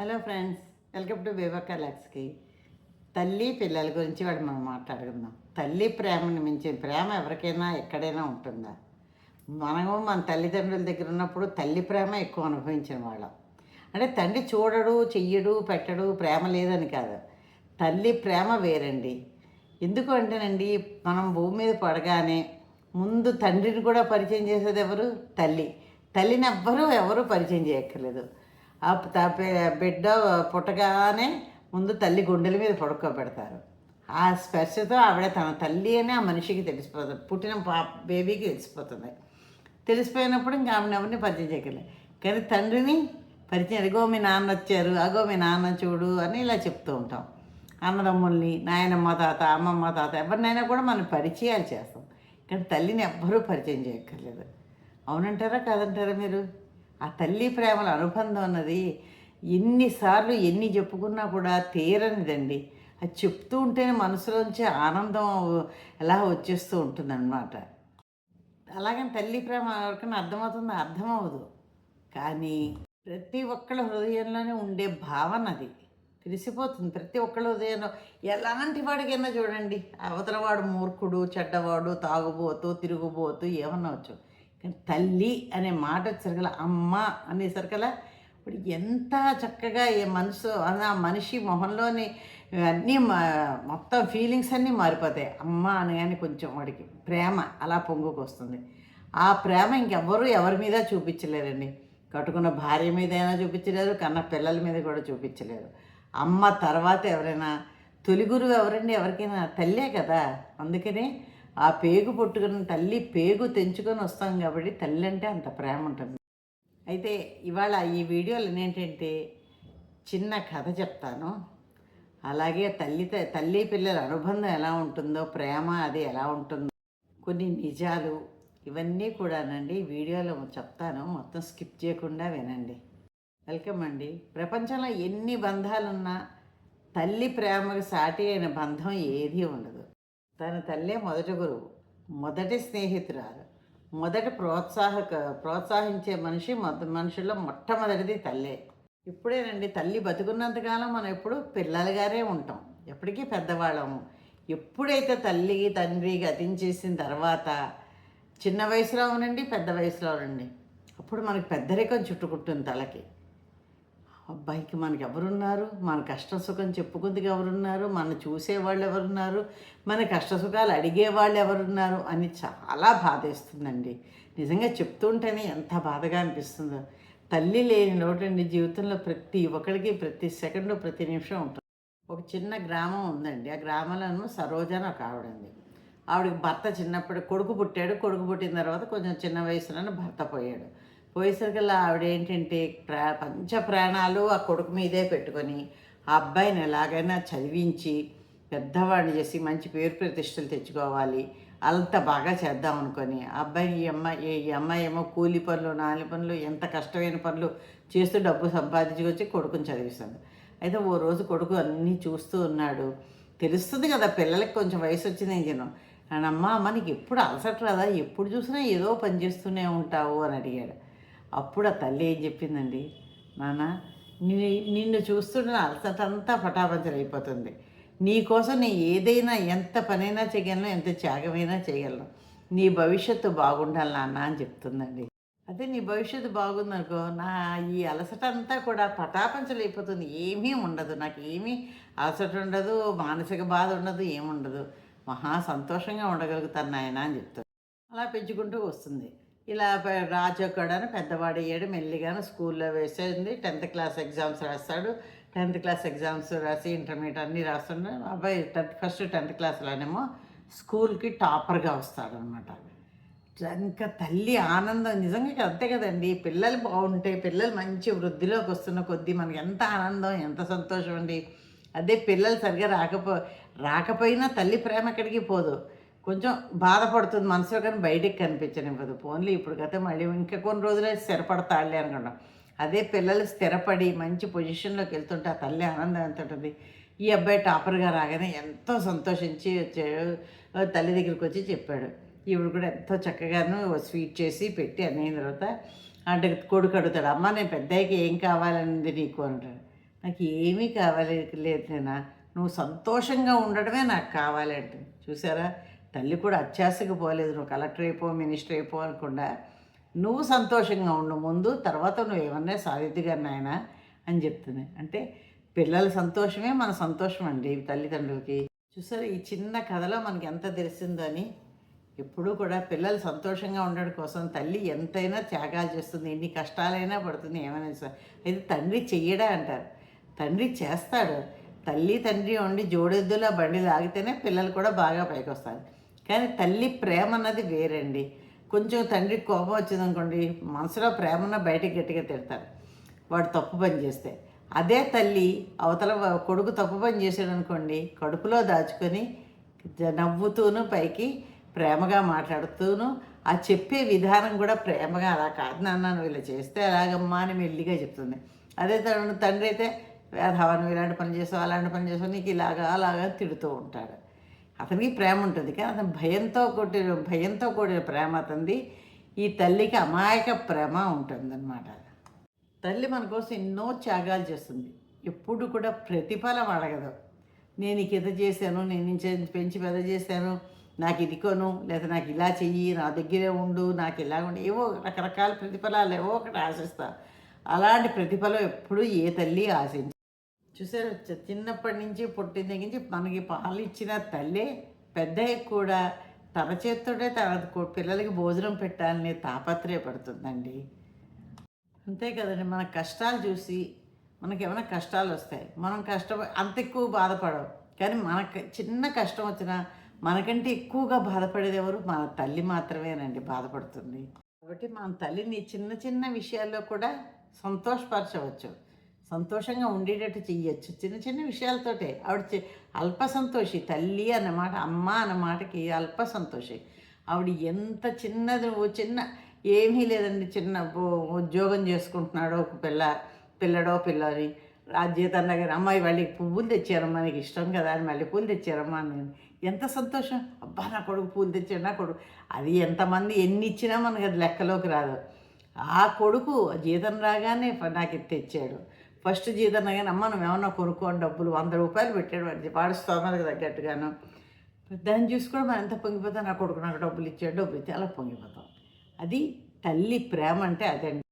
Hello friends welcome to Bebakka కలాక్స్కి. తల్లి పిల్లల గురించి వాడు మనం మాట్లాడుకుందాం. తల్లి ప్రేమని మించిన ప్రేమ ఎవరికైనా ఎక్కడైనా ఉంటుందా? మనము మన తల్లిదండ్రుల దగ్గర ఉన్నప్పుడు తల్లి ప్రేమ ఎక్కువ అనుభవించిన వాళ్ళం. అంటే తండ్రి చూడడు చెయ్యడు పెట్టడు ప్రేమ లేదని కాదు. తల్లి ప్రేమ వేరండి. ఎందుకు అంటేనండి మనం భూమి మీద పడగానే ముందు తండ్రిని కూడా పరిచయం చేసేది ఎవరు? తల్లి. తల్లిని ఎవ్వరూ ఎవరు పరిచయం చేయక్కర్లేదు. బిడ్డ పుట్టగానే ముందు తల్లి గుండెల మీద పడుకోబెడతారు. ఆ స్పర్శతో ఆవిడ తన తల్లి అని ఆ మనిషికి తెలిసిపోతుంది. పుట్టిన పా బేబీకి తెలిసిపోతుంది. తెలిసిపోయినప్పుడు ఇంకా ఆమెను ఎవరిని పరిచయం చేయగలరు కానీ తండ్రిని పరిచయం అగో మీ నాన్న వచ్చారు అగో మీ నాన్న చూడు అని ఇలా చెప్తూ ఉంటాం. అన్నదమ్ముల్ని నాయనమ్మ తాత అమ్మమ్మ తాత ఎవరినైనా కూడా మనం పరిచయాలు చేస్తాం. కానీ తల్లిని ఎవ్వరూ పరిచయం చేయక్కర్లేదు. అవునంటారా కాదంటారా మీరు? ఆ తల్లి ప్రేమల అనుబంధం అన్నది ఎన్నిసార్లు ఎన్ని చెప్పుకున్నా కూడా తీరనిదండి. అది చెప్తూ ఉంటేనే మనసులోంచి ఆనందం ఎలా వచ్చేస్తూ ఉంటుందన్నమాట. అలాగని తల్లి ప్రేమ ఎవరికైనా అర్థమవుతుందో? అర్థమవదు కానీ ప్రతి ఒక్కళ్ళ హృదయంలోనే ఉండే భావన అది. తెలిసిపోతుంది. ప్రతి ఒక్కళ్ళ హృదయంలో ఎలాంటి వాడికైనా చూడండి. అవతల వాడు మూర్ఖుడు చెడ్డవాడు తాగుబోతూ ఏమన్నా ఏమన్నవచ్చు కానీ తల్లి అనే మాట వచ్చేసరికల అమ్మ అనేసరికల ఇప్పుడు ఎంత చక్కగా ఏ మనసు ఆ మనిషి మొహంలోని అన్నీ మా- మొత్తం ఫీలింగ్స్ అన్నీ మారిపోతాయి. అమ్మ అనగానే కొంచెం వాడికి ప్రేమ అలా పొంగుకు వస్తుంది ఆ ప్రేమ ఇంకెవ్వరూ ఎవరి మీద చూపించలేరండి. కట్టుకున్న భార్య మీద అయినా చూపించలేరు కన్న పిల్లల మీద కూడా చూపించలేరు. అమ్మ తర్వాత ఎవరైనా తొలి గురువు ఎవరండి? ఎవరికైనా తల్లే కదా. అందుకనే ఆ పేగు పుట్టుకున్న తల్లి పేగు తెంచుకొని వస్తాం కాబట్టి తల్లి అంటే అంత ప్రేమ ఉంటుంది. అయితే ఇవాళ ఈ వీడియోలో ఏంటంటే చిన్న కథ చెప్తాను. అలాగే తల్లి తల్లి పిల్లల అనుబంధం ఎలా ఉంటుందో ప్రేమ అది ఎలా ఉంటుందో కొన్ని నిజాలు ఇవన్నీ కూడానండి ఈ వీడియోలో చెప్తాను. మొత్తం స్కిప్ చేయకుండా వినండి. వెల్కమ్ అండి. ప్రపంచంలో ఎన్ని బంధాలున్నా తల్లి ప్రేమకు సాటి అయిన బంధం ఏదీ ఉండదు. తన తల్లే మొదటి గురువు మొదటి స్నేహితురాలు మొదటి ప్రోత్సాహక ప్రోత్సహించే మనిషి మొద మనుషుల్లో మొట్టమొదటిది తల్లే. ఇప్పుడేనండి తల్లి బతుకున్నంతకాలం మనం ఎప్పుడు పిల్లలుగానే ఉంటాం. ఎప్పటికీ పెద్దవాళ్ళము. ఎప్పుడైతే తల్లి తండ్రి గతించేసిన తర్వాత చిన్న వయసులో ఉండండి పెద్ద వయసులో ఉండండి అప్పుడు మనకి పెద్దరికం చుట్టుకుంటుంది తలకి. అబ్బాయికి మనకి ఎవరున్నారు మన కష్ట సుఖం చెప్పుకుందుకు ఎవరున్నారు? మన చూసేవాళ్ళు ఎవరున్నారు? మన కష్ట సుఖాలు అడిగేవాళ్ళు ఎవరున్నారు? అని చాలా బాధేస్తుందండి. నిజంగా చెప్తుంటేనే ఎంత బాధగా అనిపిస్తుందో. తల్లి లేని లోటండి జీవితంలో ప్రతి ఒక్కరికి ప్రతి సెకండ్ ప్రతి నిమిషం ఉంటుంది. ఒక చిన్న గ్రామం ఉందండి. ఆ గ్రామంలో సరోజ అని ఒక ఆవిడ ఉంది ఆవిడకి భర్త చిన్నప్పుడు కొడుకు పుట్టాడు. కొడుకు పుట్టిన తర్వాత కొంచెం చిన్న వయసులోనే భర్త పోయాడు. పోయేసరికల్లా ఆవిడ ఏంటంటే ప్రా పంచ ప్రాణాలు ఆ కొడుకు మీదే పెట్టుకొని ఆ అబ్బాయిని ఎలాగైనా చదివించి పెద్దవాడిని చేసి మంచి పేరు ప్రతిష్టలు తెచ్చుకోవాలి అంత బాగా చేద్దాం అనుకొని అబ్బాయి ఈ అమ్మాయి ఈ అమ్మాయి ఏమో కూలి పనులు నాలి పనులు ఎంత కష్టమైన పనులు చేస్తూ డబ్బు సంపాదించుకొచ్చి కొడుకుని చదివిస్తాను అయితే ఓ రోజు కొడుకు అన్నీ చూస్తూ ఉన్నాడు. తెలుస్తుంది కదా పిల్లలకి కొంచెం వయసు వచ్చింది నేను అని అమ్మ మనకి ఎప్పుడు అలసట రాదా? ఎప్పుడు చూసినా ఏదో పని చేస్తూనే ఉంటావు అని అడిగాడు. అప్పుడు ఆ తల్లి ఏం చెప్పిందండి? నాన్న నిన్ను చూస్తున్న అలసటంతా అలసట అంతా పటాపంచలు అయిపోతుంది. నీకోసం నేను ఏదైనా ఎంత పనైనా చేయగలను ఎంత త్యాగమైనా చేయగలను. నీ భవిష్యత్తు బాగుండాలి నాన్న అని చెప్తుందండి. అదే నీ భవిష్యత్తు బాగుందనుకో నా ఈ అలసట అంతా కూడా పటాపంచలు అయిపోతుంది. ఏమీ ఉండదు. నాకు ఏమీ అలసట ఉండదు మానసిక బాధ ఉండదు ఏముండదు మహా సంతోషంగా ఉండగలుగుతాను నాయన అని చెప్తాడు అలా పెంచుకుంటూ వస్తుంది. ఇలా రాజు రాజొక్కడు పెద్దవాడు అయ్యాడు మెల్లిగాను స్కూల్లో వేసేది టెన్త్ క్లాస్ ఎగ్జామ్స్ రాస్తాడు. టెన్త్ క్లాస్ ఎగ్జామ్స్ రాసి ఇంటర్మీడియట్ అన్నీ రాస్తున్నాడు. అబ్బాయి టెన్త్ ఫస్ట్ టెన్త్ క్లాస్లోనేమో స్కూల్కి టాపర్గా వస్తాడు అనమాట ఇంకా తల్లి ఆనందం నిజంగా అంతే కదండి. పిల్లలు బాగుంటే పిల్లలు మంచి వృద్ధిలోకి వస్తున్న కొద్దీ మనకి ఎంత ఆనందం ఎంత సంతోషం అండి. అదే పిల్లలు సరిగా రాకపో రాకపోయినా తల్లి ప్రేమ ఎక్కడికి పోదు. కొంచెం బాధపడుతుంది మనసులో కానీ బయటికి కనిపించనివ్వదు. ఫోన్లు ఇప్పుడు కదా మళ్ళీ ఇంకా కొన్ని రోజులే స్థిరపడతాడులే అనుకుంటాం. అదే పిల్లలు స్థిరపడి మంచి పొజిషన్లోకి వెళ్తుంటే ఆ తల్లి ఆనందం ఎంత ఉంటుంది? ఈ అబ్బాయి టాపర్గా రాగానే ఎంతో సంతోషించి వచ్చాడు తల్లి దగ్గరికి వచ్చి చెప్పాడు. ఈవిడ కూడా ఎంతో చక్కగాను స్వీట్ చేసి పెట్టి అనిన తర్వాత అంటే కొడుకు అడుగుతాడు అమ్మ నేను పెద్దయ్యకి ఏం కావాలనింది నీకు? అంటాడు. నాకు ఏమీ కావాలి లేదైనా నువ్వు సంతోషంగా ఉండడమే నాకు కావాలి అంటే చూసారా? తల్లి కూడా అత్యాశకు పోలేదు. నువ్వు కలెక్టర్ అయిపో మినిస్టర్ అయిపో అనకుండా నువ్వు సంతోషంగా ఉండు. ముందు తర్వాత నువ్వు ఏమన్నా సాధిద్దిగా నాయన అని చెప్తుంది. అంటే పిల్లల సంతోషమే మన సంతోషం అండి తల్లిదండ్రులకి. చూసారు ఈ చిన్న కథలో మనకి ఎంత తెలిసిందో అని. ఎప్పుడూ కూడా పిల్లలు సంతోషంగా ఉండడం కోసం తల్లి ఎంతైనా త్యాగాలు చేస్తుంది. ఎన్ని కష్టాలైనా పడుతుంది. ఏమైనా అయితే తండ్రి చెయ్యడా అంటారు. తండ్రి చేస్తాడు. తల్లి తండ్రి ఉండి జోడెద్దులా బండి లాగితేనే పిల్లలు కూడా బాగా పైకి వస్తారు కానీ తల్లి ప్రేమ అన్నది వేరండి. కొంచెం తండ్రికి కోపం వచ్చిందనుకోండి మనసులో ప్రేమన్న బయటకు గట్టిగా తిడతారు. వాడు తప్పు పని చేస్తే. అదే తల్లి అవతల కొడుకు తప్పు పని చేశాడు అనుకోండి కడుపులో దాచుకొని జ- నవ్వుతూను పైకి ప్రేమగా మాట్లాడుతూను ఆ చెప్పే విధానం కూడా ప్రేమగా అలా కాదు నాన్న నువ్వు ఇలా చేస్తే అలాగమ్మా అని మెల్లిగా చెప్తుంది. అదే తను తండ్రి అయితే వేధవా నువ్వు ఇలాంటి పని చేసావు అలాంటి పని చేసావు నీకు ఇలాగా అలాగా తిడుతూ ఉంటాడు. అతనికి ప్రేమ ఉంటుంది. కానీ అతను భయంతో కొట్టిన భయంతో కూడిన ప్రేమ అతనిది. ఈ తల్లికి అమాయక ప్రేమ ఉంటుందన్నమాట తల్లి మన కోసం ఎన్నో త్యాగాలు చేస్తుంది. ఎప్పుడు కూడా ప్రతిఫలం అడగదు. నేను నీకు ఇది చేశాను నేను పెంచి పెద్ద చేశాను నాకు ఇది కొను లేదా నాకు ఇలా చెయ్యి నా దగ్గరే ఉండు నాకు ఇలా ఉండు ఏవో రకరకాల ప్రతిఫలాలు ఏవో ఒకటి ఆశిస్తా. అలాంటి ప్రతిఫలం ఎప్పుడూ ఏ తల్లి ఆశించ చూసారు చిన్నప్పటి నుంచి పుట్టిన దగ్గర నుంచి మనకి పాలు ఇచ్చిన తల్లి పెద్ద కూడా తన చేత్తోనే తన పిల్లలకి భోజనం పెట్టాలని తాపత్రయపడుతుందండి. అంతే కదండి మన కష్టాలు చూసి మనకి ఏమైనా కష్టాలు వస్తాయి. మనం కష్టం అంత ఎక్కువ బాధపడవు కానీ మనకు చిన్న కష్టం వచ్చినా మనకంటే ఎక్కువగా బాధపడేది ఎవరు? మన తల్లి మాత్రమేనండి బాధపడుతుంది. కాబట్టి మన తల్లిని చిన్న చిన్న విషయాల్లో కూడా సంతోషపరచవచ్చు. సంతోషంగా ఉండేటట్టు చెయ్యొచ్చు. చిన్న చిన్న విషయాలతోటే. ఆవిడ అల్ప సంతోషి తల్లి అన్నమాట అమ్మ అన్నమాటకి అల్ప సంతోషి. ఆవిడ ఎంత చిన్నది ఓ చిన్న ఏమీ లేదండి. చిన్న ఉద్యోగం చేసుకుంటున్నాడో ఒక పిల్ల పిల్లడో పిల్లని. ఆ జీతం దగ్గర అమ్మాయి వాళ్ళకి పువ్వులు తెచ్చారమ్మా నీకు ఇష్టం కదా అని మళ్ళీ పూలు తెచ్చారమ్మా అని నేను ఎంత సంతోషం. అబ్బా నా కొడుకు పూలు తెచ్చాడు నా కొడుకు. అది ఎంతమంది ఎన్ని ఇచ్చినా మనకి అది లెక్కలోకి రాదు. ఆ కొడుకు జీతం రాగానే నాకు ఇది తెచ్చాడు. ఫస్ట్ జీతం కానీ అమ్మ నువ్వు ఏమన్నా కొనుక్కోని డబ్బులు వంద రూపాయలు పెట్టాడు వాడి వాడి స్తోమతకు తగ్గట్టుగాను. దాన్ని చూసి మనం ఎంత పొంగిపోతాం నా కొడుకు నాకు డబ్బులు ఇచ్చాడు డబ్బులు ఇచ్చి అలా పొంగిపోతాం. అది తల్లి ప్రేమ అంటే అదండి.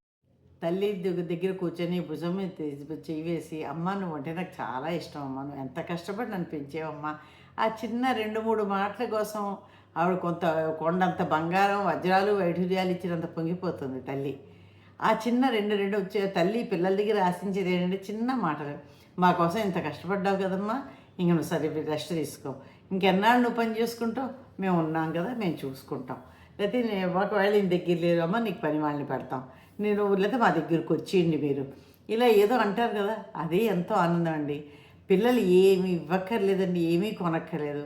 తల్లి దగ్గర కూర్చొని భుజం మీద తీసి- చెయ్యి వేసి అమ్మ నువ్వు అంటే నాకు చాలా ఇష్టం అమ్మ నువ్వు ఎంత కష్టపడి నన్ను పెంచేవమ్మా. ఆ చిన్న రెండు మూడు మాటల కోసం ఆవిడ కొంత కొండంత బంగారం వజ్రాలు వైఢూర్యాలు ఇచ్చినంత పొంగిపోతుంది తల్లి. ఆ చిన్న రెండు రెండు వచ్చే తల్లి పిల్లల దగ్గర ఆశించేది ఏంటంటే చిన్న మాటలు. మా కోసం ఇంత కష్టపడ్డావు కదమ్మా ఇంక నువ్వు సరే రెస్ట్ తీసుకో. ఇంకెన్నాళ్ళు నువ్వు పని చేసుకుంటావు? మేము ఉన్నాం కదా మేము చూసుకుంటాం. లేకపోతే ఒకవేళ నీ దగ్గర లేరు అమ్మ నీకు పని వాళ్ళని పెడతాం. నేను లేకపోతే మా దగ్గరికి వచ్చేయండి మీరు. ఇలా ఏదో అంటారు కదా అదే ఎంతో ఆనందం అండి. పిల్లలు ఏమి ఇవ్వక్కర్లేదండి ఏమీ కొనక్కర్లేదు.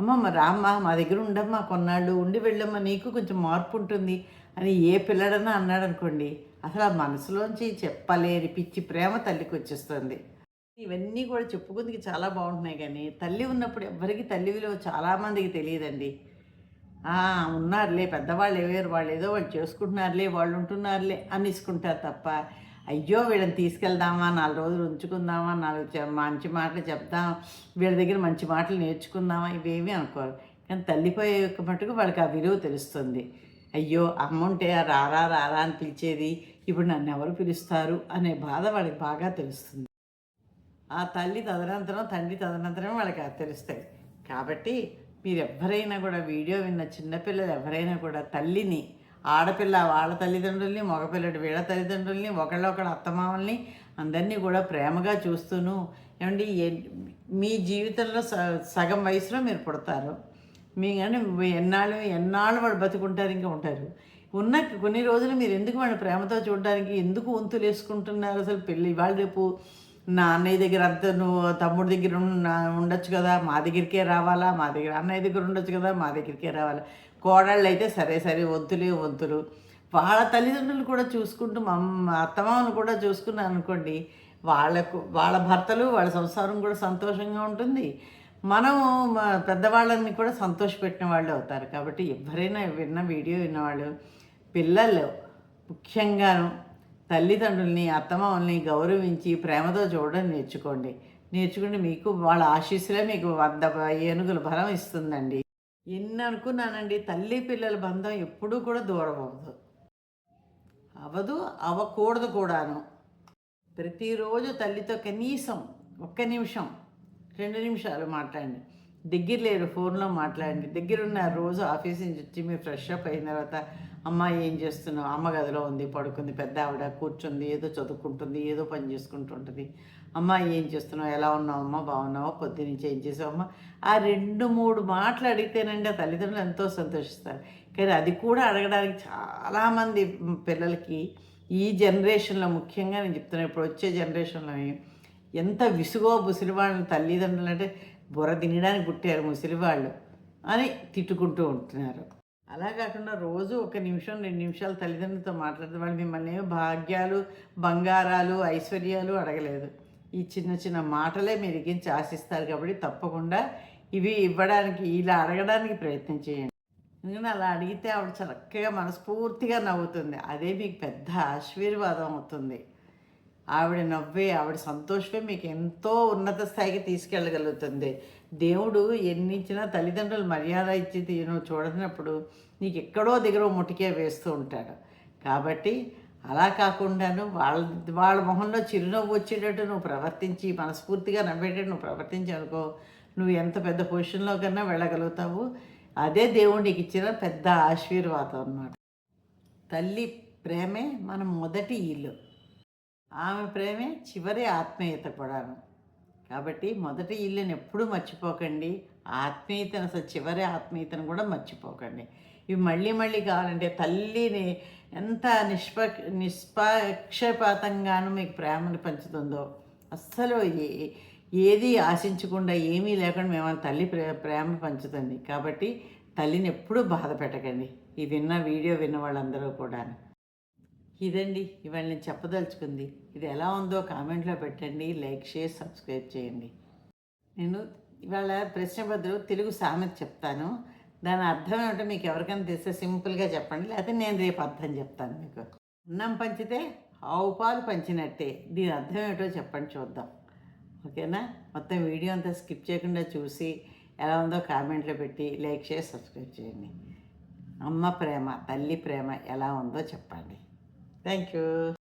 అమ్మ మరి రామ్మ మా దగ్గర ఉండమ్మా కొన్నాళ్ళు ఉండి వెళ్ళమ్మా నీకు కొంచెం మార్పు ఉంటుంది అని ఏ పిల్లడన్నా అన్నాడు అనుకోండి అసలు ఆ మనసులోంచి చెప్పలేని పిచ్చి ప్రేమ తల్లికి వచ్చేస్తుంది. ఇవన్నీ కూడా చెప్పుకుందుకు చాలా బాగుంటున్నాయి కానీ తల్లి ఉన్నప్పుడు ఎవరికి తల్లి విలువ చాలామందికి తెలియదండి. ఉన్నారులే పెద్దవాళ్ళు ఏవేరు వాళ్ళు ఏదో వాళ్ళు చేసుకుంటున్నారులే వాళ్ళు ఉంటున్నారులే అని ఇసుకుంటారు తప్ప అయ్యో వీళ్ళని తీసుకెళ్దామా నాలుగు రోజులు ఉంచుకుందామా నాలుగు మంచి మాటలు చెప్దాం వీళ్ళ దగ్గర మంచి మాటలు నేర్చుకుందామా ఇవేమీ అనుకోరు. కానీ తల్లిపోయే యొక్క మటుకు వాళ్ళకి ఆ విలువ తెలుస్తుంది. అయ్యో అమ్మ ఉంటే ఆ రారా రారా అని పిలిచేది ఇప్పుడు నన్ను ఎవరు పిలుస్తారు అనే బాధ వాళ్ళకి బాగా తెలుస్తుంది. ఆ తల్లి తదనంతరం తండ్రి తదనంతరం వాళ్ళకి తెలుస్తాయి. కాబట్టి మీరు ఎవరైనా కూడా వీడియో విన్న చిన్నపిల్లలు ఎవరైనా కూడా తల్లిని ఆడపిల్ల వాళ్ళ తల్లిదండ్రుల్ని మగపిల్లడు వీళ్ళ తల్లిదండ్రుల్ని ఒకళ్ళొకళ్ళ అత్తమామల్ని అందరినీ కూడా ప్రేమగా చూస్తూను. ఏమండి మీ జీవితంలో స- సగం వయసులో మీరు పుడతారు. మీ కానీ ఎన్నాళ్ళు ఎన్నాళ్ళు వాళ్ళు బతుకుంటారు ఇంకా ఉంటారు. ఉన్న కొన్ని రోజులు మీరు ఎందుకు వాళ్ళని ప్రేమతో చూడడానికి ఎందుకు వంతులు వేసుకుంటున్నారు? అసలు పెళ్ళి ఇవాళ రేపు నా అన్నయ్య దగ్గర అంత నువ్వు తమ్ముడి దగ్గర ఉన్న- ఉండొచ్చు కదా? మా దగ్గరికే రావాలా? మా దగ్గర అన్నయ్య దగ్గర ఉండొచ్చు కదా? మా దగ్గరికే రావాలా? కోడళ్ళు అయితే సరే సరే వంతులే వంతులు. వాళ్ళ తల్లిదండ్రులు కూడా చూసుకుంటూ మా అత్తమామను కూడా చూసుకున్నాను అనుకోండి వాళ్ళకు వాళ్ళ భర్తలు వాళ్ళ సంసారం కూడా సంతోషంగా ఉంటుంది. మనం మా పెద్దవాళ్ళని కూడా సంతోషపెట్టిన వాళ్ళు అవుతారు. కాబట్టి ఎవరైనా విన్న వీడియో విన్నవాళ్ళు పిల్లలు ముఖ్యంగాను తల్లిదండ్రుల్ని అత్తమామల్ని గౌరవించి ప్రేమతో చూడడం నేర్చుకోండి. నేర్చుకుంటే మీకు వాళ్ళ ఆశీస్సులే మీకు వంద ఏనుగుల బలం ఇస్తుందండి. ఎన్ని అనుకున్నానండి తల్లి పిల్లల బంధం ఎప్పుడూ కూడా దూరం అవ్వదు. అవదు అవ్వకూడదు కూడాను. ప్రతిరోజు తల్లితో కనీసం ఒక్క నిమిషం రెండు నిమిషాలు మాట్లాడండి. దగ్గర లేరు ఫోన్లో మాట్లాడండి. దగ్గర ఉన్న రోజు ఆఫీస్ నుంచి వచ్చి మీరు ఫ్రెష్ అప్ అయిన తర్వాత అమ్మ ఏం చేస్తున్నావు? అమ్మ గదిలో ఉంది పడుకుంది పెద్ద ఆవిడ కూర్చుంది ఏదో చదువుకుంటుంది ఏదో పని చేసుకుంటుంటుంది. అమ్మాయి ఏం చేస్తున్నావు? ఎలా ఉన్నావు అమ్మ? బాగున్నావా? పొద్దు నుంచి ఏం చేసావమ్మా ఆ రెండు మూడు మాటలు అడిగితేనండి ఆ తల్లిదండ్రులు ఎంతో సంతోషిస్తారు. కానీ అది కూడా అడగడానికి చాలామంది పిల్లలకి ఈ జనరేషన్లో ముఖ్యంగా నేను చెప్తున్నాను ఇప్పుడు వచ్చే జనరేషన్లో ఎంత విసుగో ముసలివాళ్ళని తల్లిదండ్రులు అంటే బుర్ర తినడానికి పుట్టారు ముసలివాళ్ళు అని తిట్టుకుంటూ ఉంటున్నారు. అలా కాకుండా రోజు ఒక నిమిషం రెండు నిమిషాలు తల్లిదండ్రులతో మాట్లాడితే వాళ్ళు మిమ్మల్ని ఏమి భాగ్యాలు బంగారాలు ఐశ్వర్యాలు అడగలేదు. ఈ చిన్న చిన్న మాటలే మీరు ఎగించి ఆశిస్తారు కాబట్టి తప్పకుండా ఇవి ఇవ్వడానికి ఇలా అడగడానికి ప్రయత్నం చేయండి. ఎందుకంటే అలా అడిగితే ఆవిడ చక్కగా మనస్ఫూర్తిగా నవ్వుతుంది. అదే మీకు పెద్ద ఆశీర్వాదం అవుతుంది. ఆవిడ నవ్వే ఆవిడ సంతోషమే మీకు ఎంతో ఉన్నత స్థాయికి తీసుకెళ్ళగలుగుతుంది. దేవుడు ఎన్ని ఇచ్చినా తల్లిదండ్రులు మర్యాద ఇచ్చి నువ్వు చూడనప్పుడు నీకు ఎక్కడో దగ్గర ముటికే వేస్తూ ఉంటాడు. కాబట్టి అలా కాకుండాను వాళ్ళ వాళ్ళ మొహంలో చిరునవ్వు వచ్చేటట్టు నువ్వు ప్రవర్తించి మనస్ఫూర్తిగా నవ్వేటట్టు నువ్వు ప్రవర్తించి అనుకో నువ్వు ఎంత పెద్ద పొజిషన్లో కన్నా వెళ్ళగలుగుతావు. అదే దేవుడు నీకు ఇచ్చిన పెద్ద ఆశీర్వాదం అన్నమాట. తల్లి ప్రేమే మన మొదటి ఇల్లు. ఆమె ప్రేమే చివరి ఆత్మీయత కూడాను. కాబట్టి మొదటి ఇల్లుని ఎప్పుడూ మర్చిపోకండి. ఆత్మీయతను అసలు చివరి ఆత్మీయతను కూడా మర్చిపోకండి. ఇవి మళ్ళీ మళ్ళీ కావాలంటే తల్లిని ఎంత నిష్ప నిష్పక్షపాతంగాను మీకు ప్రేమను పంచుతుందో అస్సలు ఏ- ఏది ఆశించకుండా ఏమీ లేకుండా మేము తల్లి ప్రే ప్రేమ పంచుతుంది. కాబట్టి తల్లిని ఎప్పుడూ బాధ పెట్టకండి. ఈ విన్న వీడియో విన్న వాళ్ళందరూ కూడా ఇదండి ఇవాళ నేను చెప్పదలుచుకుంది. ఇది ఎలా ఉందో కామెంట్లో పెట్టండి లైక్ షేర్ సబ్స్క్రైబ్ చేయండి. నేను ఇవాళ ప్రశ్నపత్రం తెలుగు సామెత చెప్తాను. దాని అర్థం ఏమిటో మీకు ఎవరికైనా తెలిస్తే సింపుల్గా చెప్పండి లేకపోతే నేను రేపు అర్థం చెప్తాను మీకు. అన్నం పంచితే ఆవు పాలు పంచినట్టే. దీని అర్థం ఏమిటో చెప్పండి చూద్దాం. ఓకేనా? మొత్తం వీడియో అంతా స్కిప్ చేయకుండా చూసి ఎలా ఉందో కామెంట్లో పెట్టి లైక్ చేసి సబ్స్క్రైబ్ చేయండి. అమ్మ ప్రేమ తల్లి ప్రేమ ఎలా ఉందో చెప్పండి. Thank you.